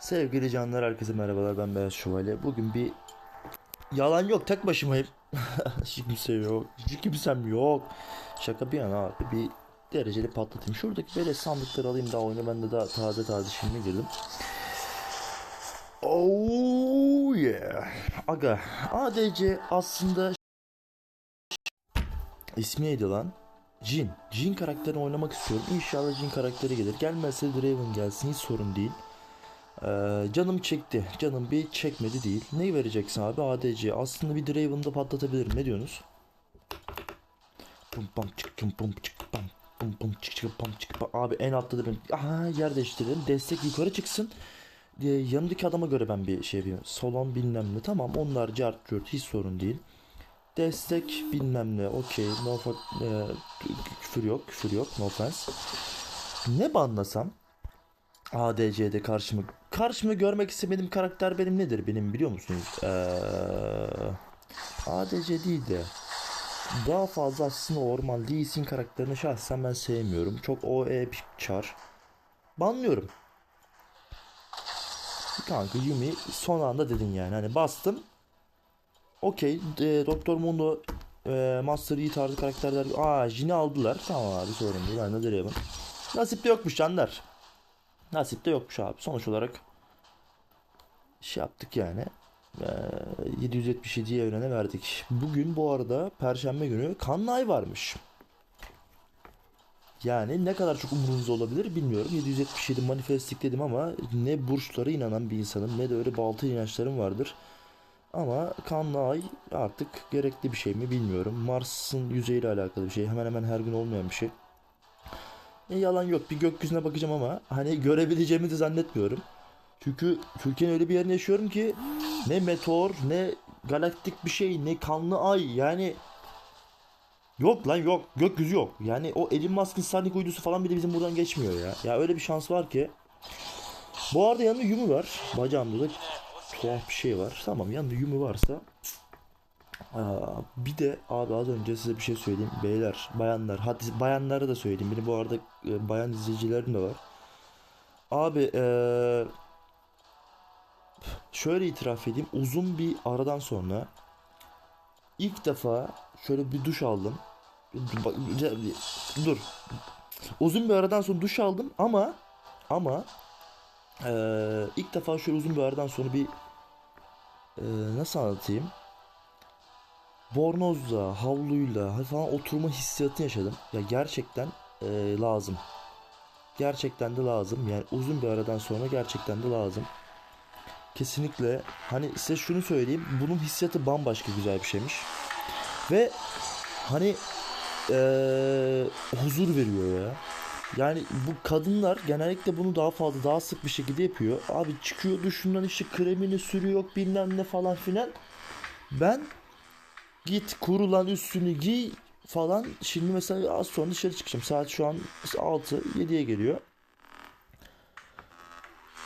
Sevgili canlar herkese merhabalar ben Beyaz Şövalye. Bugün bir yalan yok tek başımayım. Hiç kimse yok. Hiç kimsem yok. Şaka bir yana abi bir dereceli patlatayım. Şuradaki böyle sandıkları alayım daha oyuna ben de daha taze taze şimdi girdim. Oh yeah. Aga ADC aslında ismi neydi lan? Jin. Jin karakterini oynamak istiyorum. İnşallah Jin karakteri gelir. Gelmezse Draven gelsin hiç sorun değil. Ee, canım çekti. Canım bir çekmedi değil. Neyi vereceksin abi? ADC. Aslında bir Draven'da patlatabilirim. Ne diyorsunuz? Pum pum çık pum pum çık pum pum pum çık çık pum çık pum. Abi en altta da ben. Aha yer değiştirelim. Destek yukarı çıksın. Ee, yanımdaki adama göre ben bir şey yapayım. Solon bilmem ne. Tamam onlar cart curt hiç sorun değil. Destek bilmem ne. Okey. No e, küfür yok. Küfür yok. No offense. Ne banlasam? ADC'de karşımı karşımı görmek istemediğim karakter benim nedir benim biliyor musunuz? Ee, ADC değil de daha fazla aslında orman Lee Sin karakterini şahsen ben sevmiyorum. Çok OE çar. Banlıyorum. Kanka Yumi son anda dedin yani. Hani bastım. Okey. E, Doktor Mundo e, Master Yi tarzı karakterler. Aa Jin'i aldılar. Tamam abi sorun değil. Ben de direyim. Nasip de yokmuş canlar. Nasip de yokmuş abi. Sonuç olarak şey yaptık yani. Ee, 777'yi evrene verdik. Bugün bu arada Perşembe günü kanlı ay varmış. Yani ne kadar çok umurunuzda olabilir bilmiyorum. 777 manifestik dedim ama ne burçlara inanan bir insanım ne de öyle baltı inançlarım vardır. Ama kanlı ay artık gerekli bir şey mi bilmiyorum. Mars'ın yüzeyiyle alakalı bir şey. Hemen hemen her gün olmayan bir şey. Yalan yok. Bir gökyüzüne bakacağım ama hani görebileceğimi de zannetmiyorum. Çünkü Türkiye'nin öyle bir yerinde yaşıyorum ki ne meteor ne galaktik bir şey ne kanlı ay yani yok lan yok gökyüzü yok. Yani o Elon Musk'ın Starlink uydusu falan bile bizim buradan geçmiyor ya. Ya öyle bir şans var ki. Bu arada yanında Yumi var. Bacağımda da tuhaf bir şey var. Tamam yanında Yumi varsa bir de abi az önce size bir şey söyleyeyim. Beyler, bayanlar, hadi bayanlara da söyleyeyim. Benim bu arada e, bayan izleyicilerim de var. Abi eee, şöyle itiraf edeyim. Uzun bir aradan sonra ilk defa şöyle bir duş aldım. Dur. Uzun bir aradan sonra duş aldım ama ama eee, ilk defa şöyle uzun bir aradan sonra bir nasıl anlatayım? Bornozla, havluyla falan oturma hissiyatını yaşadım. Ya gerçekten e, lazım. Gerçekten de lazım. Yani uzun bir aradan sonra gerçekten de lazım. Kesinlikle. Hani size şunu söyleyeyim. Bunun hissiyatı bambaşka güzel bir şeymiş. Ve hani e, huzur veriyor ya. Yani bu kadınlar genellikle bunu daha fazla daha sık bir şekilde yapıyor. Abi çıkıyor duşundan işte kremini sürüyor bilmem ne falan filan. Ben Git kurulan üstünü giy falan. Şimdi mesela az sonra dışarı çıkacağım. Saat şu an 6 7'ye geliyor.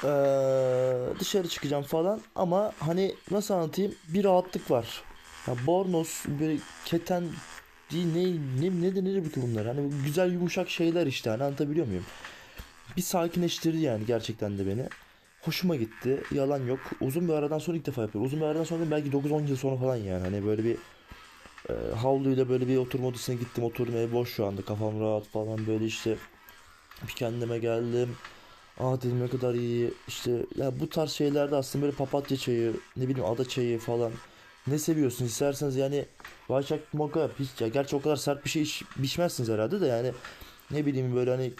Ee, dışarı çıkacağım falan ama hani nasıl anlatayım bir rahatlık var. Ya bornoz böyle keten değil ne ne ne denir ki bunlar? Hani güzel yumuşak şeyler işte hani anlatabiliyor muyum? Bir sakinleştirdi yani gerçekten de beni. Hoşuma gitti. Yalan yok. Uzun bir aradan sonra ilk defa yapıyorum. Uzun bir aradan sonra belki 9-10 yıl sonra falan yani. Hani böyle bir e, havluyla böyle bir oturma odasına gittim. Ev boş şu anda. Kafam rahat falan böyle işte bir kendime geldim. Aa dedim ne kadar iyi. İşte ya bu tarz şeylerde aslında böyle papatya çayı, ne bileyim ada çayı falan. Ne seviyorsun isterseniz yani mocha yap. Hiç, ya gerçi o kadar sert bir şey iç, içmezsiniz herhalde de yani ne bileyim böyle hani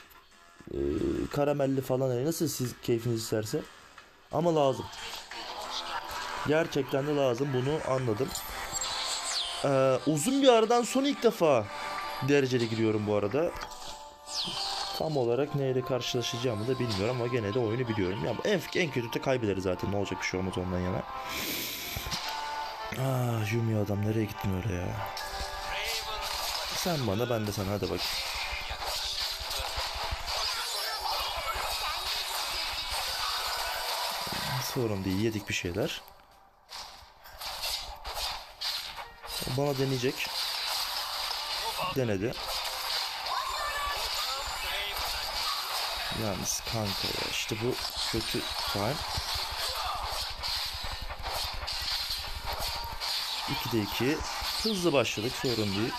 e, karamelli falan hani nasıl siz keyfiniz isterse. Ama lazım. Gerçekten de lazım bunu anladım. Ee, uzun bir aradan sonra ilk defa dereceli giriyorum bu arada. Tam olarak neyle karşılaşacağımı da bilmiyorum ama gene de oyunu biliyorum. Ya en, en kötü de kaybederiz zaten. Ne olacak bir şey olmaz ondan yana. Ah Yumi adam nereye gittin öyle ya? Sen bana ben de sana hadi bak. Sorun değil yedik bir şeyler. Bana deneyecek. Denedi. Yalnız kanka ya işte bu kötü time. 2'de 2. Hızlı başladık sorun değil.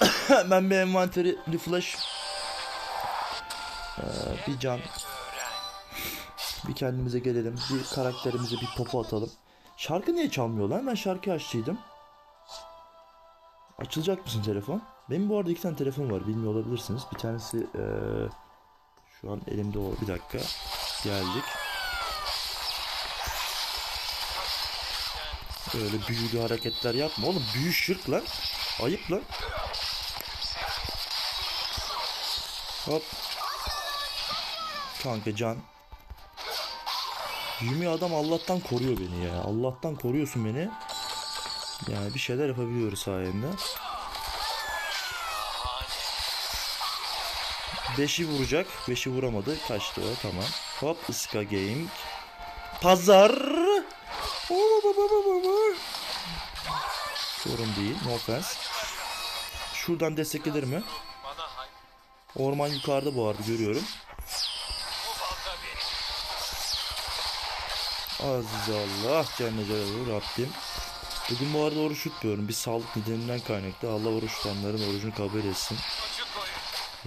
Hemen bir envanteri refresh. Ee, bir can. Bir kendimize gelelim. Bir karakterimize bir popo atalım. Şarkı niye çalmıyor lan? Ben şarkı açtıydım. Açılacak mısın telefon? Benim bu arada iki tane telefon var. Bilmiyor olabilirsiniz. Bir tanesi eee, şu an elimde o. Bir dakika. Geldik. Böyle büyülü hareketler yapma. Oğlum büyü şırk lan. Ayıp lan. Hop. Kanka can. Yumi adam Allah'tan koruyor beni ya. Allah'tan koruyorsun beni. Yani bir şeyler yapabiliyoruz sayende. Beşi vuracak. Beşi vuramadı. Kaçtı o. Tamam. Hop ıska game. Pazar. Sorun değil. No offense. Şuradan desteklenir mi? Orman yukarıda bu arada görüyorum. Aziz Allah Celle Celaluhu Rabbim. Bugün bu arada oruç tutmuyorum. Bir sağlık nedeninden kaynaklı. Allah oruç tutanların orucunu kabul etsin.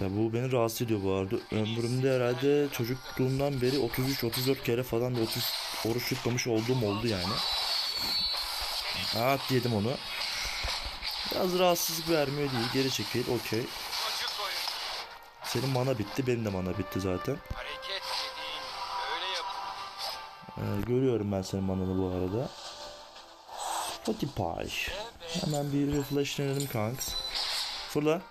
Ya bu beni rahatsız ediyor bu arada. Ömrümde herhalde çocukluğumdan beri 33-34 kere falan da 30 oruç tutmamış olduğum oldu yani. Ah yedim onu. Biraz rahatsızlık vermiyor değil. Geri çekil. Okey. Senin mana bitti. Benim de mana bitti zaten. Hareket. Ee, görüyorum ben senin mananı bu arada. Spotify. Hemen bir refreshlenelim kanks. Fırla.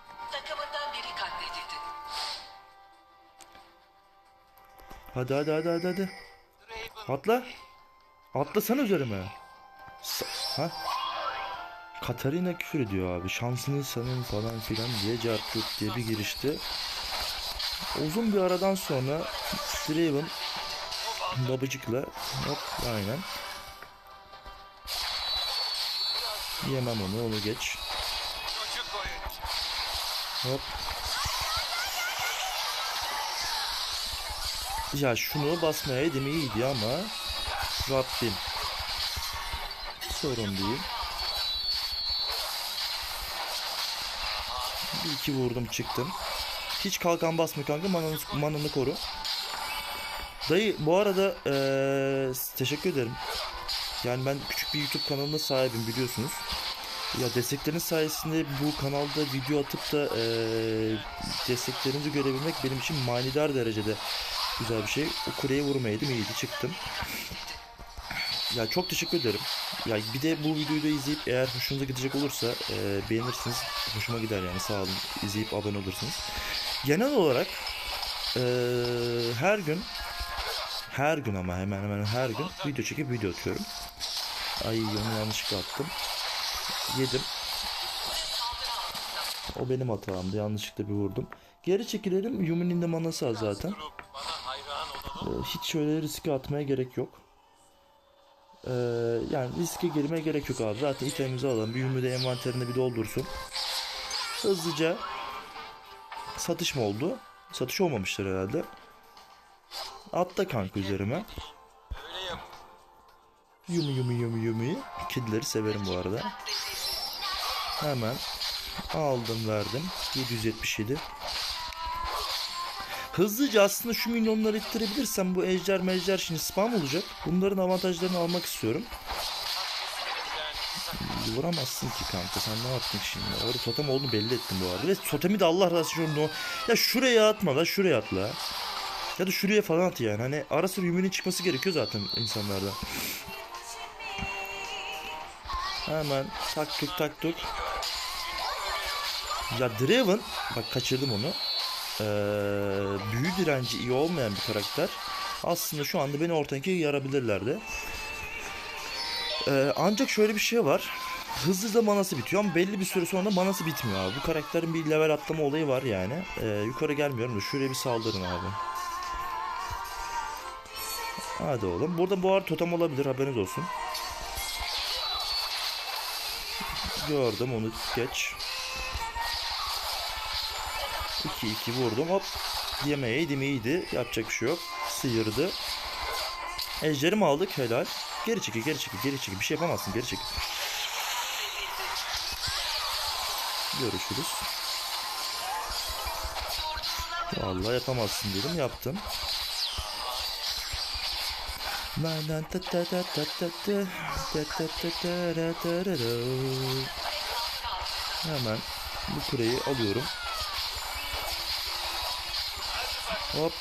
Hadi hadi hadi hadi hadi. Atla. Atlasana üzerime. Ha? Katarina küfür ediyor abi. Şansını sanın falan filan diye cartçuk diye bir girişti. Uzun bir aradan sonra Draven babacıkla hop aynen. Yemem onu onu geç. Hop. Ya şunu basmaya edim iyiydi ama Rabbim. Sorun değil. Bir iki vurdum çıktım. Hiç kalkan basma kanka mananı, mananı koru. Dayı bu arada eee, teşekkür ederim. Yani ben küçük bir YouTube kanalına sahibim biliyorsunuz. Ya destekleriniz sayesinde bu kanalda video atıp da eee desteklerinizi görebilmek benim için manidar derecede güzel bir şey. O kuleye vurmayaydım iyiydi çıktım. Ya çok teşekkür ederim. Ya bir de bu videoyu da izleyip eğer hoşunuza gidecek olursa eee beğenirsiniz. Hoşuma gider yani sağ olun. izleyip abone olursunuz. Genel olarak eee, her gün her gün ama hemen hemen her gün video çekip video atıyorum. Ay onu yanlışlıkla attım. Yedim. O benim hatamdı. Yanlışlıkla bir vurdum. Geri çekilelim. Yumi'nin de manası az zaten. Ee, hiç şöyle riske atmaya gerek yok. Ee, yani riske girmeye gerek yok abi. Zaten itemimizi alalım. Bir Yumi de envanterini bir doldursun. Hızlıca satış mı oldu? Satış olmamıştır herhalde. Atla kanka üzerime. Yumi yumi yumi yumi. Kedileri severim bu arada. Hemen aldım verdim. 777. Hızlıca aslında şu milyonları ittirebilirsem bu ejder mejder şimdi spam olacak. Bunların avantajlarını almak istiyorum. Vuramazsın ki kanka sen ne yaptın şimdi? Orada totem olduğunu belli ettin bu arada. Ve totemi de Allah razı olsun. Ya şuraya atma la şuraya atla. Ya da şuraya falan at yani. Hani ara sıra yümünün çıkması gerekiyor zaten insanlarda. Hemen taktık taktık. Ya Draven bak kaçırdım onu. Ee, büyü direnci iyi olmayan bir karakter. Aslında şu anda beni ortadan yarabilirlerdi. Ee, ancak şöyle bir şey var. Hızlı da manası bitiyor ama belli bir süre sonra manası bitmiyor abi. Bu karakterin bir level atlama olayı var yani. Ee, yukarı gelmiyorum da şuraya bir saldırın abi. Hadi oğlum. Burada bu arada totem olabilir haberiniz olsun. Gördüm onu geç. 2 2 vurdum. Hop. Yemeyeydim iyiydi. Yapacak bir şey yok. Sıyırdı. Ejderi mi aldık? Helal. Geri çekil, geri çekil, geri çekil. Bir şey yapamazsın, geri çekil. Görüşürüz. Vallahi yapamazsın dedim, yaptım. Hemen bu kureyi alıyorum. Hop.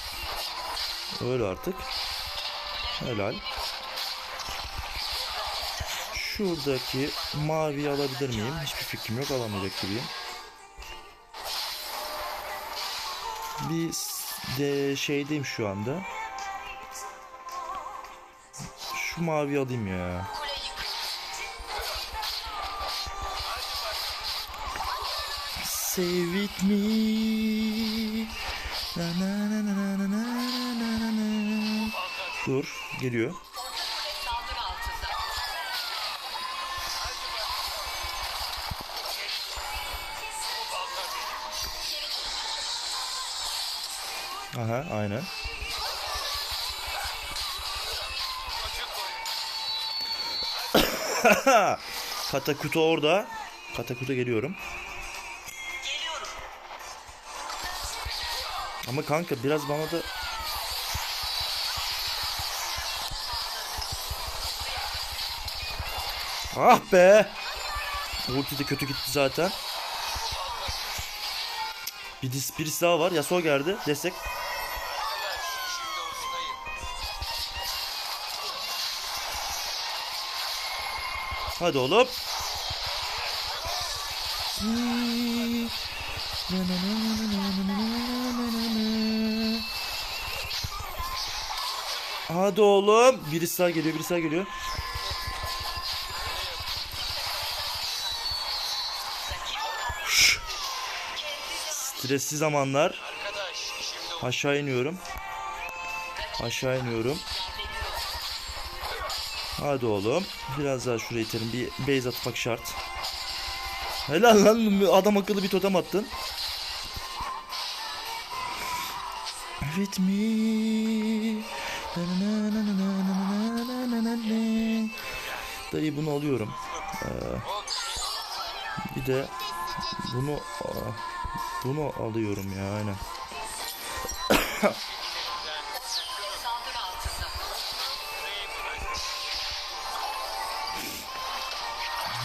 Öyle artık. Helal. Şuradaki maviyi alabilir miyim? Hiçbir fikrim yok. Alamayacak gibiyim. Bir de şeydeyim şu anda. mavi alayım ya. Save it me. Na na na na na na na na. Dur, geliyor. Aha, aynen. Katakuta orada. Katakuta geliyorum. Ama kanka biraz bana da Ah be! Ulti de kötü gitti zaten. Bir dis birisi daha var. Yasuo geldi. Destek. Hadi oğlum. Hadi oğlum. Birisi daha geliyor, birisi daha geliyor. Şşş. Stresli zamanlar. Aşağı iniyorum. Aşağı iniyorum. Hadi oğlum. Biraz daha şuraya itelim. Bir base atmak şart. Helal lan adam akıllı bir totem attın. With me. Dayı bunu alıyorum. Ee, bir de bunu bunu alıyorum ya aynen.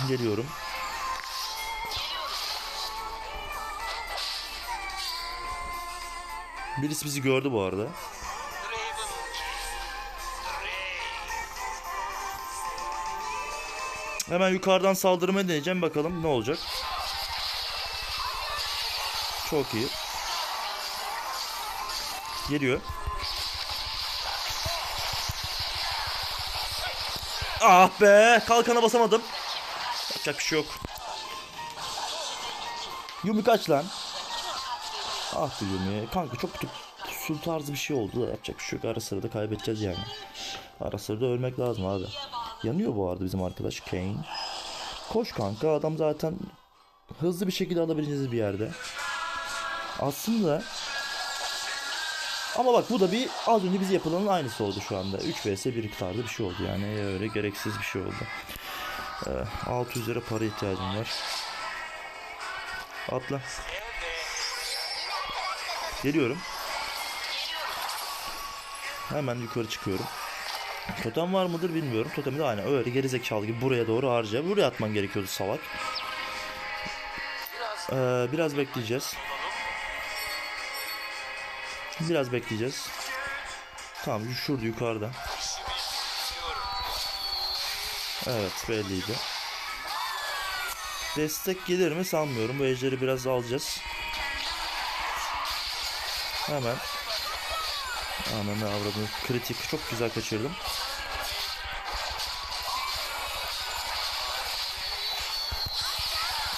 Geliyorum. Birisi bizi gördü bu arada. Hemen yukarıdan saldırmayı deneyeceğim. Bakalım ne olacak. Çok iyi. Geliyor. Ah be! Kalkana basamadım. Yapacak bir şey yok. Yumi kaç lan? Ah be Yumi. Kanka çok kötü su tarzı bir şey oldu da yapacak bir şey yok. Ara sıra da kaybedeceğiz yani. Ara sıra da ölmek lazım abi. Yanıyor bu arada bizim arkadaş Kane. Koş kanka adam zaten hızlı bir şekilde alabileceğiniz bir yerde. Aslında ama bak bu da bir az önce bize yapılanın aynısı oldu şu anda. 3 vs 1 tarzı bir şey oldu yani öyle gereksiz bir şey oldu. Ee, 600 lira para ihtiyacım var. Atla. Geliyorum. Hemen yukarı çıkıyorum. Totem var mıdır bilmiyorum. Totemi de aynen öyle gerizekalı gibi buraya doğru harca. Buraya atman gerekiyordu salak. Ee, biraz bekleyeceğiz. Biraz bekleyeceğiz. Tamam şurada yukarıda. Evet belliydi. Destek gelir mi sanmıyorum. Bu ejderi biraz alacağız. Hemen. Ananı avradını kritik çok güzel kaçırdım.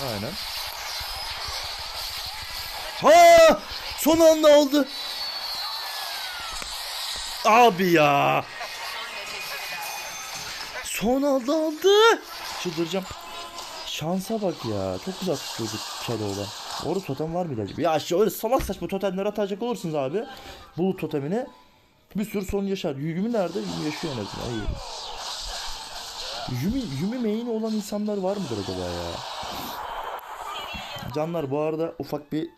Aynen. Ha! Son anda aldı. Abi ya. Son anda aldı. Çıldıracağım. Şansa bak ya. Çok güzel tutturduk Shadow'la. Orada totem var mıydı acaba? Ya işte öyle salak saçma totemler atacak olursunuz abi. Bulut totemine bir sürü sorun yaşar. Yumi nerede? Yumi yaşıyor en azından. İyi. Yumi, Yumi main olan insanlar var mıdır acaba ya? Canlar bu arada ufak bir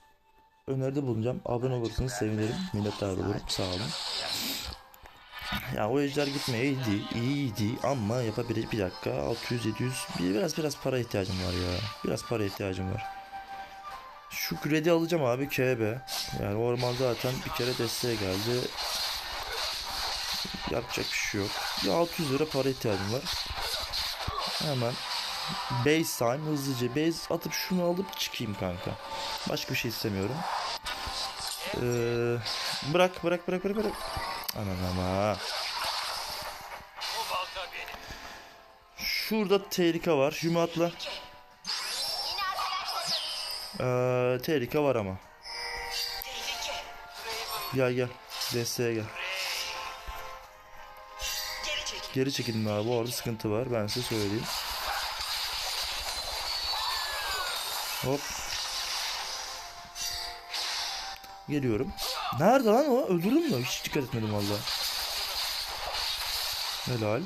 öneride bulunacağım. Abone olursanız sevinirim. Minnettar olurum. Sağ olun. Ya o ejder gitmeye iyiydi, iyiydi ama yapabilir bir dakika 600 700 bir, biraz biraz para ihtiyacım var ya. Biraz para ihtiyacım var. Şu kredi alacağım abi KB. Yani orman zaten bir kere desteğe geldi. Yapacak bir şey yok. Bir 600 lira para ihtiyacım var. Hemen base time hızlıca base atıp şunu alıp çıkayım kanka. Başka bir şey istemiyorum. Ee, bırak bırak bırak bırak bırak. Aman ama. Şurada tehlike var. Jüme atla. Ee, tehlike var ama. Gel gel. Desteğe gel. Geri çekilin abi. Orada sıkıntı var. Ben size söyleyeyim. Hop. Geliyorum. Nerede lan o? Öldürdün mü? Hiç dikkat etmedim valla. Helal.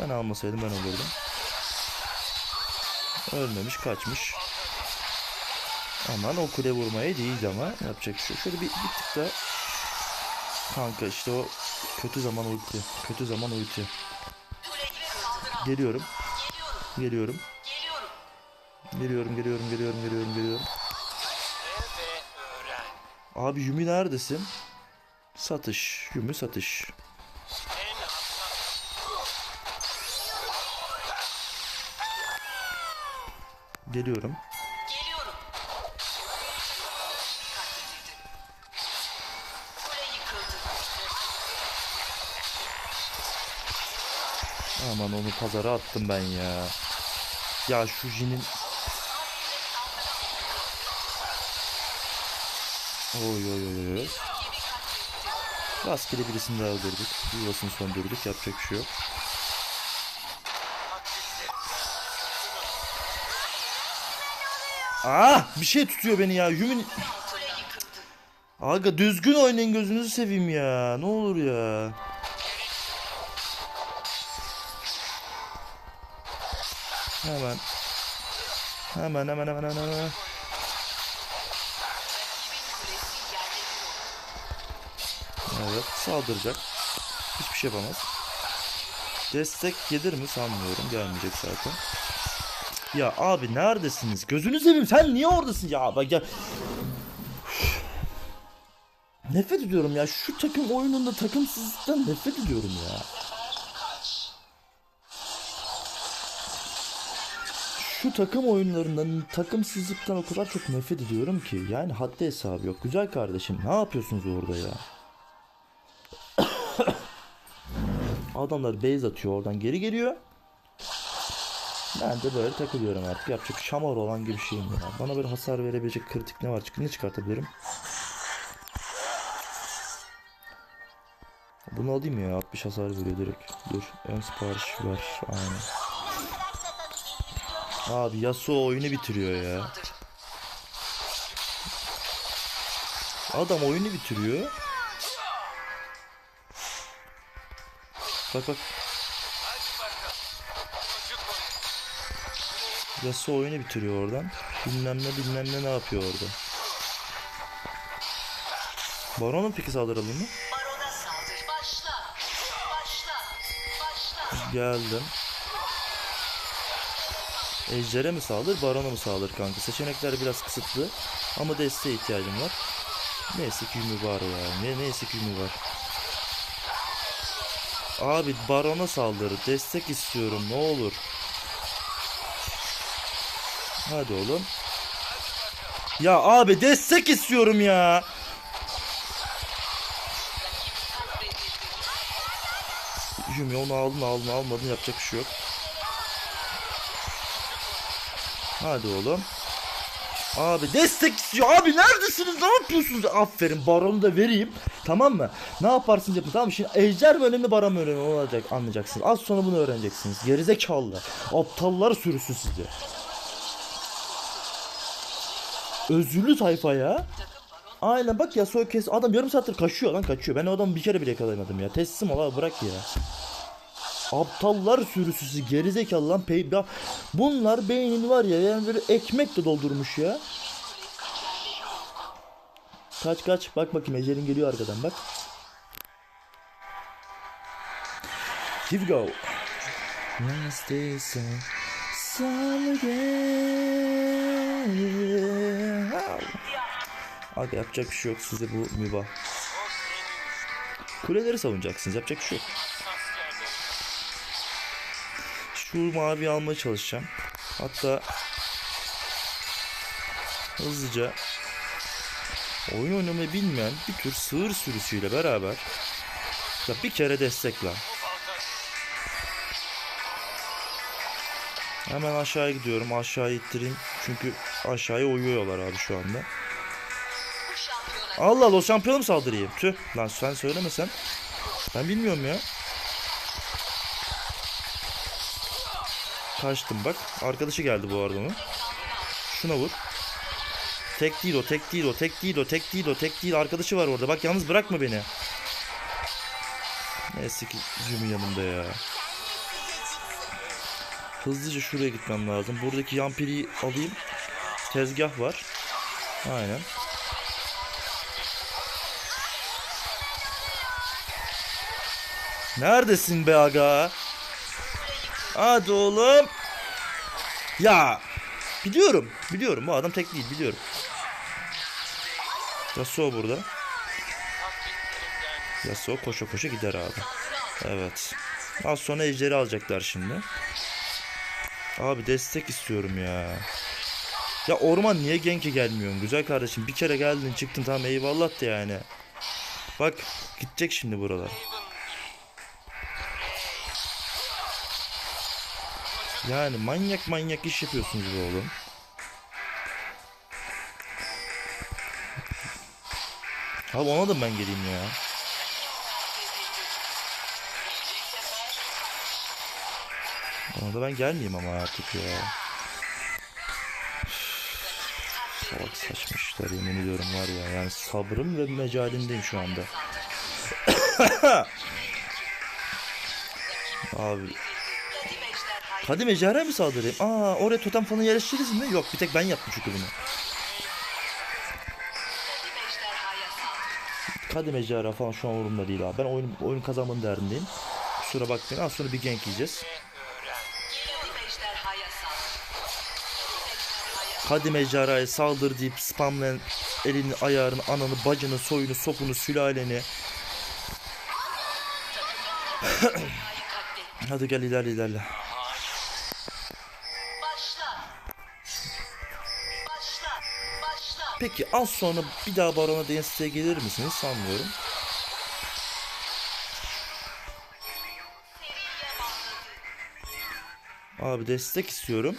Ben almasaydım ben olurdum. Ölmemiş kaçmış. Aman o kule vurmaya değil ama yapacak bir şey. Şöyle bir, bir tık da Kanka işte o kötü zaman ulti. Kötü zaman ulti. Geliyorum. Geliyorum. Geliyorum. Geliyorum. Geliyorum, geliyorum, geliyorum, geliyorum, geliyorum. Ve ve öğren. Abi Yumi neredesin? Satış. Yumi satış. Geliyorum. Aman onu pazara attım ben ya. Ya şu Jin'in... Oy oy oy. Rastgele birisini daha öldürdük. Yuvasını söndürdük. Yapacak bir şey yok. Ah bir şey tutuyor beni ya. Yumin... Aga düzgün oynayın gözünüzü seveyim ya. Ne olur ya. Hemen. Hemen hemen hemen hemen hemen. Evet saldıracak. Hiçbir şey yapamaz. Destek gelir mi sanmıyorum. Gelmeyecek zaten. Ya abi neredesiniz? Gözünü seveyim sen niye oradasın ya? Bak ya. Nefret ediyorum ya. Şu takım oyununda takımsızlıktan nefret ediyorum ya. Şu takım oyunlarından takımsızlıktan o kadar çok nefret ediyorum ki. Yani haddi hesabı yok. Güzel kardeşim ne yapıyorsunuz orada ya? Adamlar base atıyor oradan geri geliyor. Ben de böyle takılıyorum artık. Yapacak şamar olan gibi şeyim ya. Bana böyle hasar verebilecek kritik ne var? Ne çıkartabilirim? Bunu alayım ya. 60 hasar veriyor direkt. Dur. Ön sipariş ver. Aynen. Abi Yasuo oyunu bitiriyor ya. Adam oyunu bitiriyor. Bak bak. Çocuk oyunu. Bitiriyor oradan. Bilmem ne bilmem ne ne yapıyor orada. Baron'un peki saldıralım mı? Barona saldır. Başla. Başla. Başla. Geldim. Ejder'e mi saldır, Baron'a mı saldır kanka? Seçenekler biraz kısıtlı ama desteğe ihtiyacım var. Neyse ki Yumi var ya. Ne, neyse ki Yumi var. Abi Baron'a saldır. Destek istiyorum ne olur. Hadi oğlum. Ya abi destek istiyorum ya. Yumi onu aldın aldın almadın yapacak bir şey yok. Hadi oğlum. Abi destek istiyor. Abi neredesiniz? Ne yapıyorsunuz? Aferin baronu da vereyim. Tamam mı? Ne yaparsınız yapın. Tamam mı? Şimdi ejder mi önemli mu önemli olacak anlayacaksınız. Az sonra bunu öğreneceksiniz. Gerizekalılar. Aptallar sürüsü sizi. Özürlü tayfa ya. Aynen bak ya soy kes adam yarım saattir kaçıyor lan kaçıyor. Ben o adamı bir kere bile yakalayamadım ya. Teslim ol abi bırak ya. Aptallar sürüsüsü gerizekalı lan pey bunlar beynini var ya yani böyle ekmekle doldurmuş ya. Kaç kaç bak bakayım Ecelin geliyor arkadan bak. Here we go. Last day so. Aga yapacak bir şey yok size bu mübah. Kuleleri savunacaksınız yapacak bir şey yok. Şu mavi almaya çalışacağım. Hatta hızlıca oyun oynamayı bilmeyen bir tür sığır sürüsüyle beraber ya bir kere destek lan. O balta Hemen aşağıya gidiyorum. Aşağıya ittireyim. Çünkü aşağıya uyuyorlar abi şu anda. Allah Allah o şampiyona mı saldırayım? Tüh lan sen söylemesen. Ben bilmiyorum ya. Kaçtım bak. Arkadaşı geldi bu arada onun. Şuna vur. Tek değil o, tek değil o, tek değil o, tek değil o, tek değil. Arkadaşı var orada. Bak yalnız bırakma beni. Neyse ki Jimmy yanımda ya. Hızlıca şuraya gitmem lazım. Buradaki yampiriyi alayım. Tezgah var. Aynen. Neredesin be aga? Hadi oğlum. Ya. Biliyorum. Biliyorum. Bu adam tek değil. Biliyorum. Yasuo burada. Yasuo koşa koşa gider abi. Evet. Az sonra ejderi alacaklar şimdi. Abi destek istiyorum ya. Ya orman niye genke gelmiyorsun güzel kardeşim? Bir kere geldin çıktın tamam eyvallah da yani. Bak gidecek şimdi buralar. Yani manyak manyak iş yapıyorsunuz oğlum. Abi ona da ben geleyim ya. Ona da ben gelmeyeyim ama artık ya. Salak saçma işler yemin ediyorum var ya. Yani sabrım ve mecalindeyim şu anda. Abi Kadim ejderha mı saldırayım? Aa oraya totem falan yerleştiririz mi? Yok bir tek ben yaptım çünkü bunu. Kadim ejderha falan şu an umurumda değil abi. Ben oyun, oyun kazanmanın derdindeyim. Kusura bakmayın. Az sonra bir gank yiyeceğiz. Kadim ejderhaya saldır. Deyip spamlayan elini, ayarını, ananı, bacını, soyunu, sopunu, sülaleni. Hadi gel ilerle ilerle. Peki az sonra bir daha Baron'a DNC'ye gelir misiniz sanmıyorum. Abi destek istiyorum.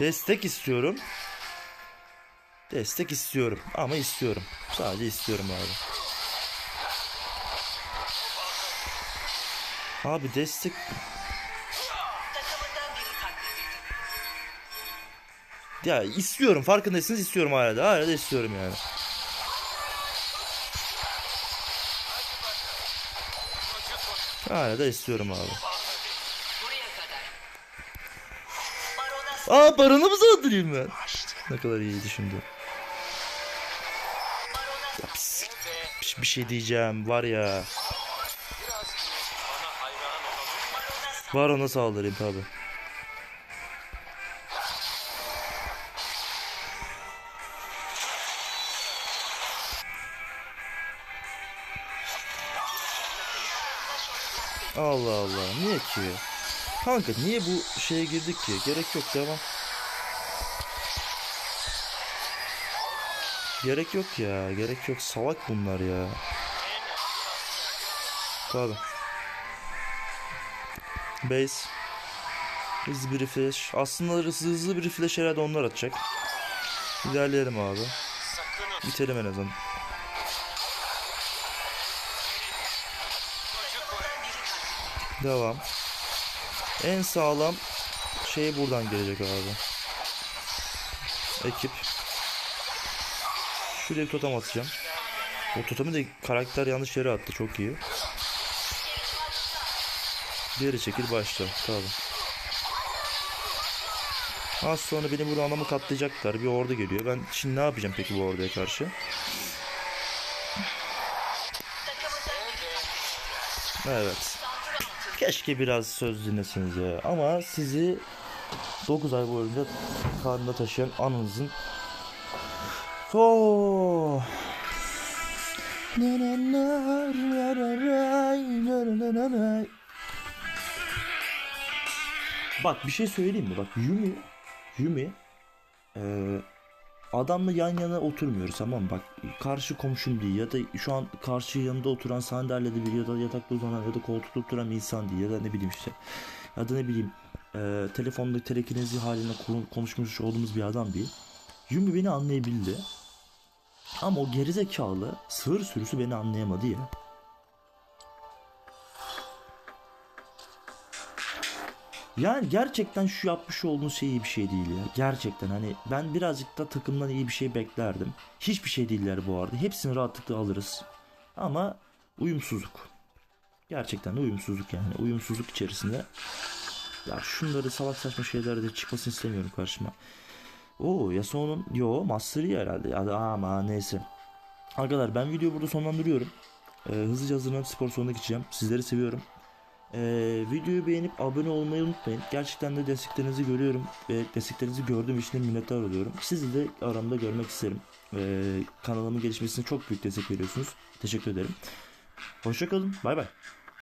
Destek istiyorum. Destek istiyorum ama istiyorum. Sadece istiyorum abi. Abi destek ya istiyorum farkındaysanız istiyorum hala da hala da istiyorum yani. Hala da istiyorum abi. Aa paranı mı saldırayım ben? Ne kadar iyiydi şimdi. Ya bir şey diyeceğim var ya. Baron'a saldırayım tabi. Allah Allah niye ki? Kanka niye bu şeye girdik ki? Gerek yok devam. Gerek yok ya. Gerek yok. Salak bunlar ya. Tabi. Base. Hızlı bir refresh. Aslında hızlı, hızlı bir refresh herhalde onlar atacak. İlerleyelim abi. Bitelim en azından. Devam. En sağlam şey buradan gelecek abi. Ekip. Şuraya bir totem atacağım. O totemi de karakter yanlış yere attı. Çok iyi. Geri çekil başla. Tamam. Az sonra beni burada anamı katlayacaklar. Bir ordu geliyor. Ben şimdi ne yapacağım peki bu orduya karşı? Evet. Keşke biraz söz dinlesiniz ya. Ama sizi 9 ay boyunca karnında taşıyan anınızın Oh. Bak bir şey söyleyeyim mi? Bak Yumi Yumi eee, adamla yan yana oturmuyoruz tamam? Bak karşı komşum değil ya da şu an karşı yanında oturan sandalyede bir ya da yatakta uzanan ya da koltukta oturan bir insan değil ya da ne bileyim işte ya da ne bileyim eee telefonda telekinezi halinde konu- konuşmuş olduğumuz bir adam değil. Yumi beni anlayabildi. Ama o gerizekalı sığır sürüsü beni anlayamadı ya. Yani gerçekten şu yapmış olduğunuz şey iyi bir şey değil ya. Gerçekten hani ben birazcık da takımdan iyi bir şey beklerdim. Hiçbir şey değiller bu arada. Hepsini rahatlıkla alırız. Ama uyumsuzluk. Gerçekten de uyumsuzluk yani. Uyumsuzluk içerisinde. Ya şunları salak saçma şeyler de çıkmasını istemiyorum karşıma. Oo Yasuo'nun yo Master Yi herhalde. Ya ama neyse. Arkadaşlar ben videoyu burada sonlandırıyorum. Ee, hızlıca hazırlanıp spor salonuna geçeceğim. Sizleri seviyorum. Ee, videoyu beğenip abone olmayı unutmayın. Gerçekten de desteklerinizi görüyorum ve desteklerinizi gördüğüm için minnettar oluyorum. Sizi de aramda görmek isterim. Ee, kanalımın gelişmesine çok büyük destek veriyorsunuz. Teşekkür ederim. Hoşçakalın. Bay bay.